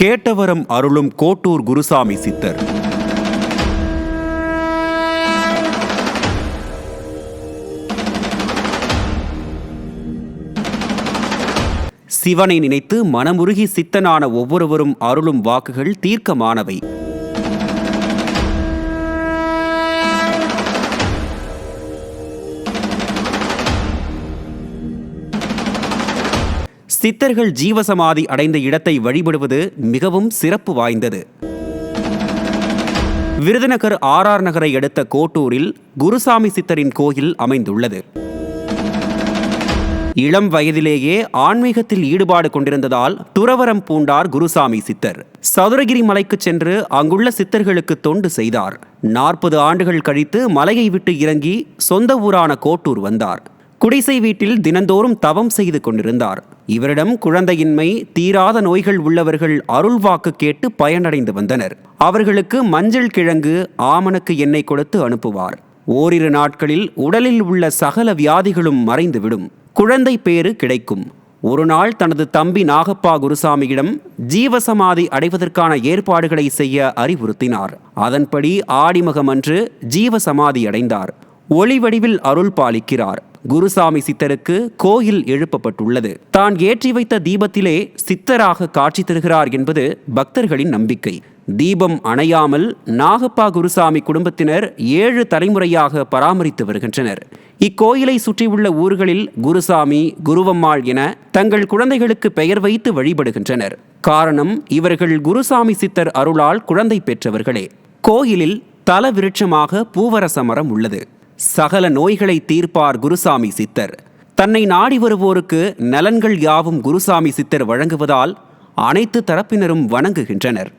கேட்டவரம் அருளும் கோட்டூர் குருசாமி சித்தர். சிவனை நினைத்து மனமுருகி சித்தனான ஒவ்வொருவரும் அருளும் வாக்குகள் தீர்க்கமானவை. சித்தர்கள் ஜீவசமாதி அடைந்த இடத்தை வழிபடுவது மிகவும் சிறப்பு வாய்ந்தது. விருதுநகர் ஆர்ஆர் நகரை அடுத்த கோட்டூரில் குருசாமி சித்தரின் கோயில் அமைந்துள்ளது. இளம் வயதிலேயே ஆன்மீகத்தில் ஈடுபாடு கொண்டிருந்ததால் துறவரம் பூண்டார் குருசாமி சித்தர். சதுரகிரி மலைக்கு சென்று அங்குள்ள சித்தர்களுக்கு தொண்டு செய்தார். நாற்பது ஆண்டுகள் கழித்து மலையை விட்டு இறங்கி சொந்த ஊரான கோட்டூர் வந்தார். குடிசை வீட்டில் தினந்தோறும் தவம் செய்து கொண்டிருந்தார். இவரிடம் குழந்தையின்மை தீராத நோய்கள் உள்ளவர்கள் அருள்வாக்கு கேட்டு பயனடைந்து வந்தனர். அவர்களுக்கு மஞ்சள் கிழங்கு ஆமணக்கு எண்ணெய் கொடுத்து அனுப்புவார். ஓரிரு நாட்களில் உடலில் உள்ள சகல வியாதிகளும் மறைந்துவிடும். குழந்தை பேறு கிடைக்கும். ஒரு நாள் தனது தம்பி நாகப்பா குருசாமியிடம் ஜீவசமாதி அடைவதற்கான ஏற்பாடுகளை செய்ய அறிவுறுத்தினார். அதன்படி ஆடிமகம் அன்று ஜீவசமாதி அடைந்தார். ஒளி வடிவில் அருள் பாலிக்கிறார். குருசாமி சித்தருக்கு கோயில் எழுப்பப்பட்டுள்ளது. தான் ஏற்றி வைத்த தீபத்திலே சித்தராக காட்சி தருகிறார் என்பது பக்தர்களின் நம்பிக்கை. தீபம் அணையாமல் நாகப்பா குருசாமி குடும்பத்தினர் ஏழு தலைமுறையாக பராமரித்து வருகின்றனர். இக்கோயிலை சுற்றியுள்ள ஊர்களில் குருசாமி குருவம்மாள் என தங்கள் குழந்தைகளுக்கு பெயர் வைத்து வழிபடுகின்றனர். காரணம் இவர்கள் குருசாமி சித்தர் அருளால் குழந்தை பெற்றவர்களே. கோயிலில் தல விருட்சமாக பூவரச மரம் உள்ளது. சகல நோய்களை தீர்ப்பார் குருசாமி சித்தர். தன்னை நாடி வருவோருக்கு நலன்கள் யாவும் குருசாமி சித்தர் வழங்குவதால் அனைத்து தரப்பினரும் வணங்குகின்றனர்.